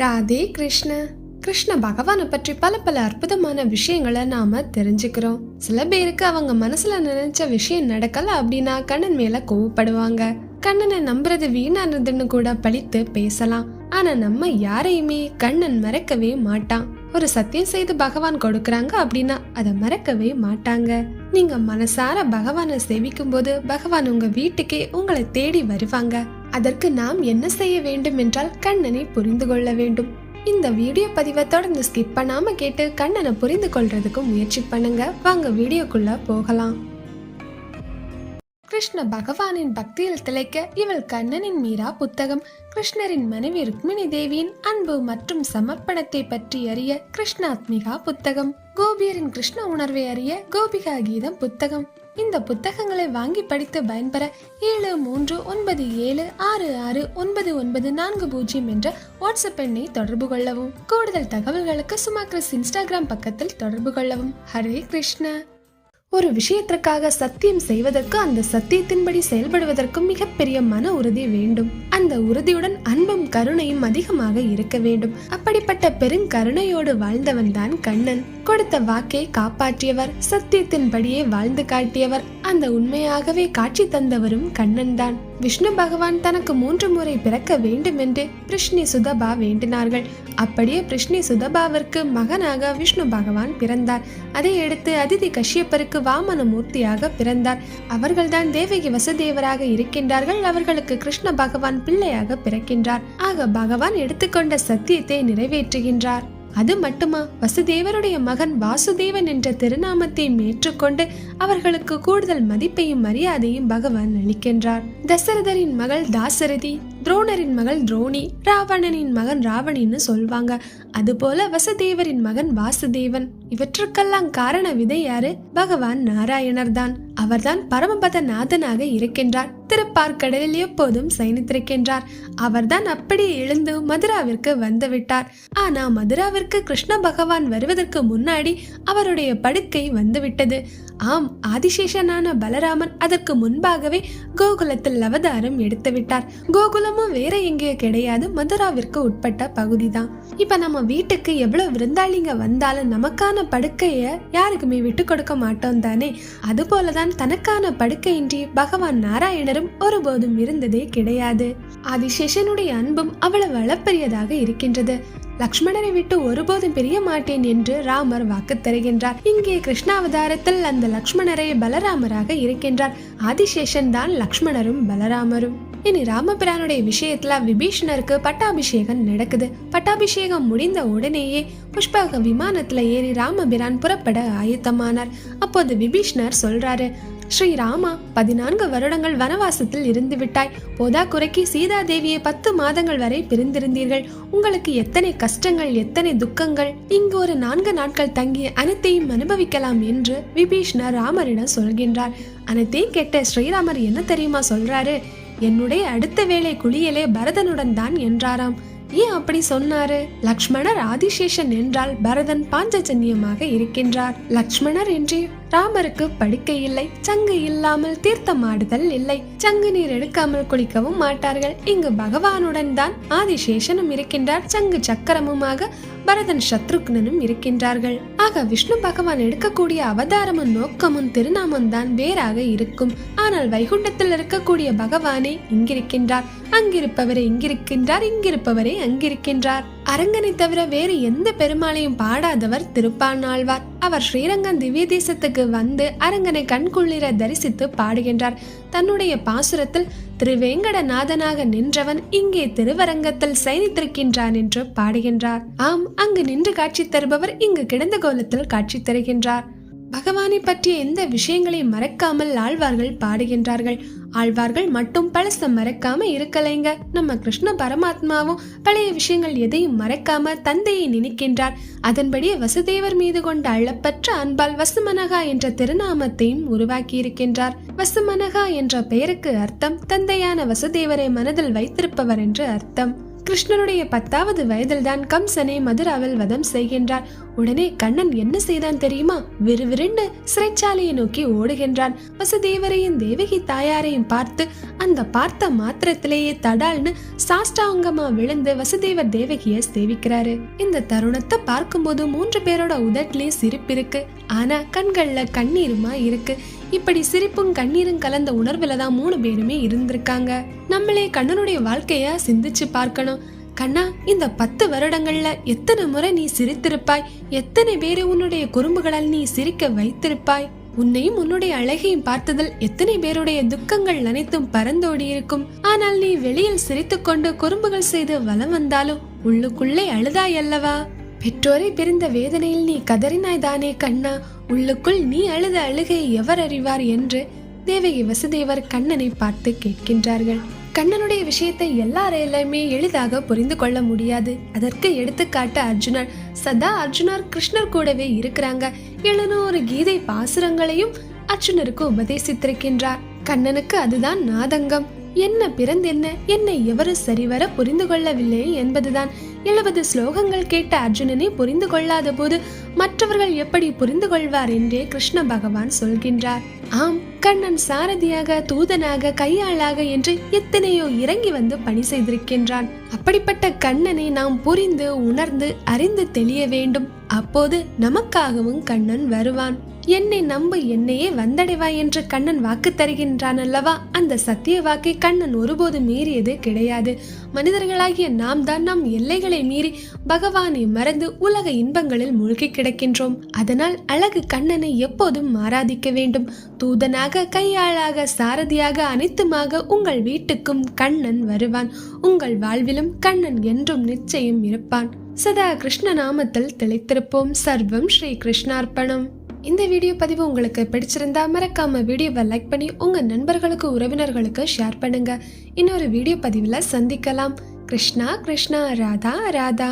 ராதே கிருஷ்ண. கிருஷ்ண பகவானை பற்றி பல பல அற்புதமான விஷயங்களை நாம தெரிஞ்சுக்கிறோம். சில பேருக்கு அவங்க மனசுல நினைச்ச விஷயம் நடக்கல அப்படின்னா கண்ணன் மேல கோவப்படுவாங்க. கண்ணனை நம்புறது வீணானதுன்னு கூட பழித்து பேசலாம். ஆனா நம்ம யாரையுமே கண்ணன் மறக்கவே மாட்டான். ஒரு சத்தியம் செய்து பகவான் கொடுக்கறாங்க அப்படின்னா அதை மறக்கவே மாட்டாங்க. நீங்க மனசார பகவானை சேவிக்கும் போது பகவான் உங்க வீட்டுக்கே உங்களை தேடி வருவாங்க. அதற்கு நாம் என்ன செய்ய வேண்டும் என்றால் கண்ணனை புரிந்து கொள்ள வேண்டும். இந்த வீடியோ பதிவை தொடர்ந்து ஸ்கிப் பண்ணாம கேட்டு கண்ணனை புரிந்து கொள்றதுக்கு முயற்சி பண்ணுங்க. வாங்க வீடியோக்குள்ள போகலாம். கிருஷ்ண பகவானின் பக்தியில் திளைக்க இவள் கண்ணனின் மீரா புத்தகம். கிருஷ்ணரின் மனைவி ருக்மிணி தேவியின் அன்பு மற்றும் சமர்ப்பணத்தை பற்றி அறிய கிருஷ்ணாத்மிகா புத்தகம். கோபியரின் கிருஷ்ண உணர்வை அறிய கோபிகா கீதம் புத்தகம். இந்த புத்தகங்களை வாங்கி படித்து பயன்பெற ஏழு மூன்று ஒன்பது ஏழு ஆறு ஆறு ஒன்பது ஒன்பது நான்கு பூஜ்ஜியம் என்ற வாட்ஸ்அப் எண்ணை தொடர்பு கொள்ளவும். கூடுதல் தகவல்களுக்கு சுமாக்ரஸ் இன்ஸ்டாகிராம் பக்கத்தில் தொடர்பு கொள்ளவும். ஹரே கிருஷ்ண. ஒரு விஷயத்திற்காக சத்தியம் செய்வதற்கு அந்த சத்தியத்தின்படி செயல்படுவதற்கும் மிகப்பெரிய மன உறுதி வேண்டும். அந்த உறுதியுடன் அன்பும் கருணையும் அதிகமாக இருக்க வேண்டும். அப்படிப்பட்ட பெருங்கருணையோடு வாழ்ந்தவன் தான் கண்ணன். கொடுத்த வாக்கை காப்பாற்றியவர் சத்தியத்தின்படியே வாழ்ந்து காட்டியவர் அந்த உண்மையாகவே காட்சி தந்தவரும் கண்ணன் தான். விஷ்ணு பகவான் தனக்கு மூன்று முறை பிறக்க வேண்டும் என்று பிருஷ்ணி சுதபா வேண்டினார்கள். அப்படியே பிருஷ்ணி சுதபாவிற்கு மகனாக விஷ்ணு பகவான் பிறந்தார். அதையடுத்து அதிதி கஷ்யப்பருக்கு வாமன மூர்த்தியாக பிறந்தார். அவர்கள்தான் தேவகி வசுதேவராக இருக்கின்றார்கள். அவர்களுக்கு கிருஷ்ண பகவான் பிள்ளையாக பிறக்கின்றார். ஆக பகவான் எடுத்துக்கொண்ட சத்தியத்தை நிறைவேற்றுகின்றார். அது மட்டுமா? வசுதேவருடைய மகன் வாசுதேவன் என்ற திருநாமத்தை ஏற்றுக்கொண்டு அவர்களுக்கு கூடுதல் மதிப்பையும் மரியாதையும் பகவான் அளிக்கின்றார். தசரதரின் மகள் தாசரதி துரோணரின் மகள் துரோணி ராவணனின் மகன் ராவணின்னு சொல்வாங்க. அதுபோல வசுதேவரின் மகன் வாசுதேவன். இவற்றுக்கெல்லாம் காரண விதை யாரு? பகவான் நாராயணர் தான். அவர்தான் பரமபத நாதனாக இருக்கின்றார். திருப்பார்க்கடலில் எப்போதும் சயனித்திருக்கின்றார். அவர்தான் அப்படியே எழுந்து மதுராவிற்கு வந்துவிட்டார். ஆனா மதுராவிற்கு கிருஷ்ண பகவான் வருவதற்கு முன்னாடி அவருடைய படுக்கை வந்துவிட்டது. ஆம் ஆதிசேஷனான பலராமன் அதற்கு முன்பாகவே கோகுலத்தில் அவதாரம் எடுத்து விட்டார். கோகுலமும் வேற எங்கேயோ கிடையாது மதுராவிற்கு உட்பட்ட பகுதி தான் இப்ப நம்ம வீட்டுக்கு எவ்வளவு விருந்தாளிங்க வந்தாலும் நமக்கான படுக்கைய யாருக்குமே விட்டு கொடுக்க மாட்டோம் தானே? அது போலதான் தனக்கான படுக்கையின்றி பகவான் நாராயணரும் ஒருபோதும் இருந்ததே கிடையாது. ஆதிசேஷனுடைய அன்பும் அவ்வளவு அளப்பரியதாக இருக்கின்றது. லக்ஷ்மணரை விட்டு ஒருபோதும் பிரிய மாட்டேன் என்று ராமர் வாக்கு தருகின்றார். இங்கே கிருஷ்ணாவதாரத்தில் அந்த லக்ஷ்மணரை பலராமராக இருக்கின்றார். ஆதிசேஷன் தான் லக்ஷ்மணரும் பலராமரும். இனி ராமபிரானுடைய விஷயத்துல விபீஷணருக்கு பட்டாபிஷேகம் நடக்குது. பட்டாபிஷேகம் முடிந்த உடனேயே புஷ்பக விமானத்துல ஏறி ராமபிரான் புறப்பட ஆயத்தமானார். அப்போது விபீஷ்ணர் சொல்றாரு ஸ்ரீராமா பதினான்கு வருடங்கள் வனவாசத்தில் இருந்து விட்டாய் போதா குறைக்கு சீதா தேவியை பத்து மாதங்கள் வரை பிரிந்திருந்தீர்கள். உங்களுக்கு எத்தனை கஷ்டங்கள் எத்தனை துக்கங்கள்? இங்கு ஒரு நான்கு நாட்கள் தங்கி அனைத்தையும் அனுபவிக்கலாம் என்று விபீஷ்ணர் ராமரிடம் சொல்கின்றார். அனைத்தையும் கேட்ட ஸ்ரீராமர் என்ன தெரியுமா சொல்றாரு? என்னுடைய அடுத்த வேலை குளியலே பரதனுடன் தான் என்றாராம். ஏன் அப்படி சொன்னாரு? லக்ஷ்மணர் ஆதிசேஷன் என்றால் பரதன் பாஞ்சஜன்யமாக இருக்கின்றார். லக்ஷ்மணர் என்று ராமருக்கு படுக்கை இல்லை சங்கு இல்லாமல் தீர்த்தமாடுதல் இல்லை. சங்கு நீர் எடுக்காமல் குளிக்கவும் மாட்டார்கள். இங்கு பகவானுடன் தான் ஆதிசேஷனும் இருக்கின்றார். சங்கு சக்கரமுமாக பரதன் சத்ருக்னனும் இருக்கின்றார்கள். ஆக விஷ்ணு பகவான் எடுக்கக்கூடிய அவதாரமும் நோக்கமும் திருநாமம் தான் வேறாக இருக்கும். ஆனால் வைகுண்டத்தில் இருக்கக்கூடிய பகவானே இங்கிருக்கின்றார். அங்கிருப்பவரே இங்கிருக்கின்றார் இங்கிருப்பவரே அங்கிருக்கின்றார். அரங்கனை தவிர வேறு எந்த பெருமாளையும் பாடாதவர் திருப்பானாழ்வார் அவர் ஸ்ரீரங்கம் திவ்ய தேசத்துக்கு வந்து அரங்கனை கண்குளிர தரிசித்து பாடுகின்றார். தன்னுடைய பாசுரத்தில் திருவேங்கடநாதனாக நின்றவன் இங்கே திருவரங்கத்தில் சயனித்திருக்கின்றான் என்று பாடுகின்றார். ஆம் அங்கு நின்று காட்சி தருபவர் இங்கு கிடந்த கோலத்தில் காட்சி தருகின்றார். பகவானை பற்றிய எந்த விஷயங்களையும் மறக்காமல் ஆழ்வார்கள் பாடுகின்றார்கள். ஆழ்வார்கள் மட்டும் பழச மறக்காம இருக்கலைங்க. நம்ம கிருஷ்ண பரமாத்மாவும் பழைய விஷயங்கள் எதையும் மறக்காம தந்தையை நினைக்கின்றார். அதன்படியே வசுதேவர் மீது கொண்ட அள்ளப்பற்ற அன்பால் வசுமனகா என்ற திருநாமத்தையும் உருவாக்கி இருக்கின்றார் வசுமனகா என்ற பெயருக்கு அர்த்தம் தந்தையான வசுதேவரை மனதில் வைத்திருப்பவர் என்று அர்த்தம். கிருஷ்ணனுடைய பத்தாவது வயதில்தான் கம்சனை மதுராவில் வதம் செய்கின்றார் உடனே கண்ணன் என்ன செய்தான் தெரியுமா? விறுவிறுண்டு சிறைச்சாலையை நோக்கி ஓடுகின்றான். வசுதேவரையும் தேவகி தாயாரையும் பார்த்து அந்த பார்த்த மாத்திரத்திலேயே தடால்னு சாஷ்டாங்கமா விழுந்து வசுதேவர் தேவகிய சேவிக்கிறாரு. இந்த தருணத்தை பார்க்கும்போது மூன்று பேரோட உதட்லயே சிரிப்பு இருக்கு. ஆனா கண்கள்ல கண்ணீருமா இருக்கு. இப்படி சிரிப்பும் கண்ணீரும் கலந்த உணர்வுல தான் மூணு பேருமே இருந்திருக்காங்க. நம்மளே கண்ணனுடைய வாழ்க்கைய சிந்திச்சு பார்க்கணும். கண்ணா இந்த பத்து வருடங்கள்ல எத்தனை முறை நீ சிரித்திருப்பாய்? எத்தனை பேரை உன்னுடைய குறும்புகளால் நீ சிரிக்க வைத்திருப்பாய்? உன்னையும் உன்னுடைய அழகையும் பார்த்ததில் எத்தனை பேருடைய துக்கங்கள் அனைத்தும் பறந்தோடி இருக்கும். ஆனால் நீ வெளியில் சிரித்துக்கொண்டு குறும்புகள் செய்து வலம் வந்தாலும் உள்ளுக்குள்ளே அழுதாய் அல்லவா? பெற்றோரை பிரிந்த வேதனையில் நீ கதறினாய் தானே கண்ணா? உள்ளுக்குள் நீ அழுத அழுகை எவர் அறிவார் என்று தேவகி வசுதேவர் கண்ணனை பார்த்து கேட்கின்றார்கள். கண்ணனுடைய விஷயத்தை எல்லாரையிலுமே எளிதாக புரிந்து கொள்ள முடியாது. அதற்கு எடுத்துக்காட்டு அர்ஜுனர் சதா அர்ஜுனர் கிருஷ்ணர் கூடவே இருக்கிறாங்க. எழுநூறு கீதை பாசுரங்களையும் அர்ஜுனருக்கு உபதேசித்திருக்கின்றார். கண்ணனுக்கு அதுதான் நாதங்கம். என்ன பிறந்தென்ன என்னை எவரும் சரிவர புரிந்து கொள்ளவில்லை என்பதுதான். எழுபது ஸ்லோகங்கள் கேட்ட அர்ஜுனனை புரிந்து கொள்ளாத போது மற்றவர்கள் எப்படி புரிந்து கொள்வார் என்றே கிருஷ்ண பகவான் சொல்கின்றார். ஆம் கண்ணன் சாரதியாக தூதனாக கையாளாக என்று எத்தனையோ இறங்கி வந்து பணி செய்திருக்கின்றான். அப்படிப்பட்ட கண்ணனை நாம் புரிந்து உணர்ந்து அறிந்து தெளிய வேண்டும். அப்போது நமக்காகவும் கண்ணன் வருவான். என்னை நம்பு என்னையே வந்தடைவாய் என்று கண்ணன் வாக்கு தருகின்றான் அல்லவா? அந்த சத்திய வாக்கை கண்ணன் ஒருபோது மீறியது கிடையாது. மனிதர்களாகிய நாம் தான் நம் எல்லைகள் மீறி பகவானை மறந்து உலக இன்பங்களில் மூழ்கி கிடக்கின்றோம். அதனால் அழகு கண்ணனை எப்போதும் ஆராதிக்க வேண்டும். தூதனாக கையாளாக சாரதியாக அனைத்துமாக உங்கள் வீட்டுக்கும் கண்ணன் வருவான். உங்கள் வாழ்விலும் கண்ணன் என்றும் நிச்சயம் இருப்பான். சதா கிருஷ்ண நாமத்தில் திளைத்திருப்போம். சர்வம் ஸ்ரீ கிருஷ்ணார்ப்பணம். இந்த வீடியோ பதிவு உங்களுக்கு பிடிச்சிருந்தா மறக்காம வீடியோவை லைக் பண்ணி உங்க நண்பர்களுக்கு உறவினர்களுக்கு ஷேர் பண்ணுங்க. இன்னொரு வீடியோ பதிவில் சந்திக்கலாம். கிருஷ்ணா கிருஷ்ணா ராதா ராதா